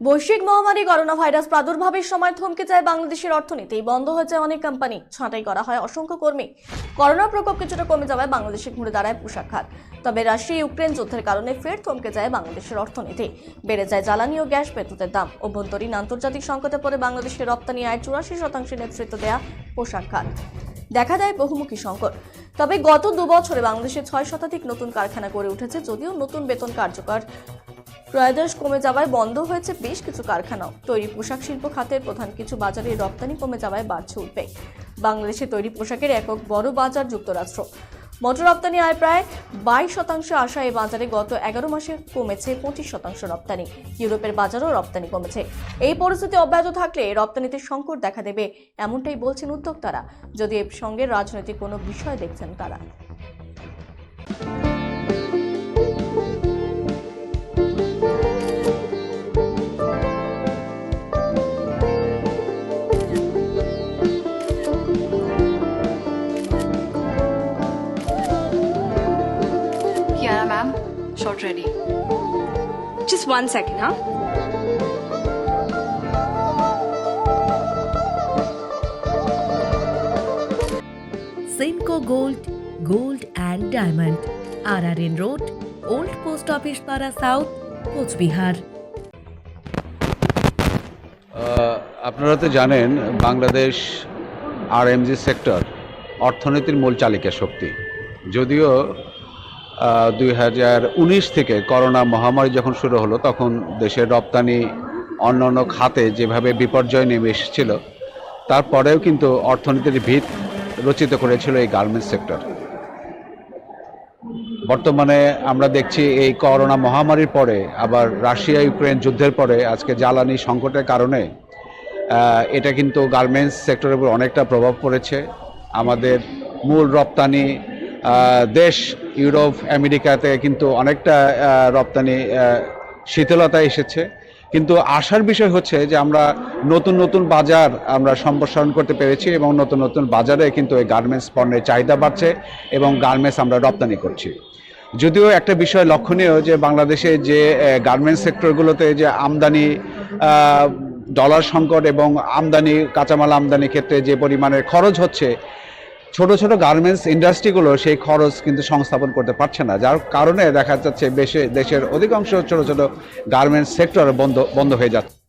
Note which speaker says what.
Speaker 1: বৈশ্বিক মহামারী corona virus প্রাদুর্ভাবের সময় থমকে যায় বাংলাদেশের অর্থনীতি। বন্ধ হয়ে যায় অনেক কোম্পানি ছাঁটাই করা হয় অসংখ্য কর্মী। করোনার প্রকোপ কিছুটা কমে যাওয়ায় বাংলাদেশে ঘুরে দাঁড়ায় পোশাক খাত তবে রাশিয়া, ইউক্রেন যুদ্ধের কারণে ফের থমকে যায় বাংলাদেশের অর্থনীতি। বেড়ে যায় জ্বালানি ও গ্যাস বিদ্যুতের দাম। অভ্যন্তরীণ আন্তর্জাতিক সংকটে পড়ে বাংলাদেশের রপ্তানি আয় চুরাশি শতাংশের নেতৃত্ব দেয়া পোশাক খাত দেখা দেয় বহুমুখী সংকট। তবে গত দু বছরে বাংলাদেশে ছয় শতাধিক নতুন কারখানা গড়ে উঠেছে, যদিও নতুন বেতন কার্যকর ক্রয়াদেশ কমে যাওয়ায় বন্ধ হয়েছে বেশ কিছু কারখানাও। তৈরি পোশাক শিল্প খাতের প্রধান কিছু বাজারে রপ্তানি কমে যাওয়ায় বাড়ছে উদ্বেগ। বাংলাদেশে তৈরি পোশাকের একক বড় বাজার যুক্তরাষ্ট্র। মোটর রপ্তানি আয় প্রায় বাইশ শতাংশ আসা এই বাজারে গত এগারো মাসে কমেছে পঁচিশ শতাংশ রপ্তানি। ইউরোপের বাজারও রপ্তানি কমেছে। এই পরিস্থিতি অব্যাহত থাকলে রপ্তানিতে সংকট দেখা দেবে, এমনটাই বলছেন উদ্যোক্তারা। যদি এর সঙ্গে রাজনৈতিক কোনো বিষয় দেখছেন তারা।
Speaker 2: Kiara ma'am, short ready.
Speaker 3: Just one second, huh?
Speaker 4: Gold and diamond R R N road old post office পাড়া সাউথ কোচবিহার
Speaker 5: আহ, আপনারা তো জানেন বাংলাদেশ আরএমজি সেক্টর অর্থনীতির মূল চালিকা শক্তি যদিও দুই হাজার উনিশ থেকে করোনা মহামারী যখন শুরু হলো, তখন দেশের রপ্তানি অন্য অন্য খাতে যেভাবে বিপর্যয় নেমে এসেছিল, তারপরেও কিন্তু অর্থনীতির ভিত রচিত করেছিল এই গার্মেন্টস সেক্টর বর্তমানে আমরা দেখছি এই করোনা মহামারীর পরে, আবার রাশিয়া ইউক্রেন যুদ্ধের পরে আজকে জ্বালানি সংকটের কারণে এটা কিন্তু গার্মেন্টস সেক্টরের উপর অনেকটা প্রভাব পড়েছে। আমাদের মূল রপ্তানি দেশ ইউরোপ, আমেরিকাতে কিন্তু অনেকটা রপ্তানি শীতলতা এসেছে। কিন্তু আশার বিষয় হচ্ছে যে আমরা নতুন নতুন বাজার আমরা সম্প্রসারণ করতে পেরেছি এবং নতুন নতুন বাজারে কিন্তু এই গার্মেন্টস পণ্যের চাহিদা বাড়ছে এবং গার্মেন্টস আমরা রপ্তানি করছি। যদিও একটা বিষয় লক্ষণীয় যে বাংলাদেশে যে গার্মেন্টস সেক্টরগুলোতে যে আমদানি ডলার সংকট এবং আমদানি, কাঁচামাল আমদানি ক্ষেত্রে যে পরিমাণের খরচ হচ্ছে ছোট ছোট গার্মেন্টস ইন্ডাস্ট্রিগুলো সেই খরচ কিন্তু সংস্থাপন করতে পারছে না। যার কারণে দেখা যাচ্ছে দেশের অধিকাংশ ছোট ছোট গার্মেন্টস সেক্টর বন্ধ বন্ধ হয়ে যাচ্ছে।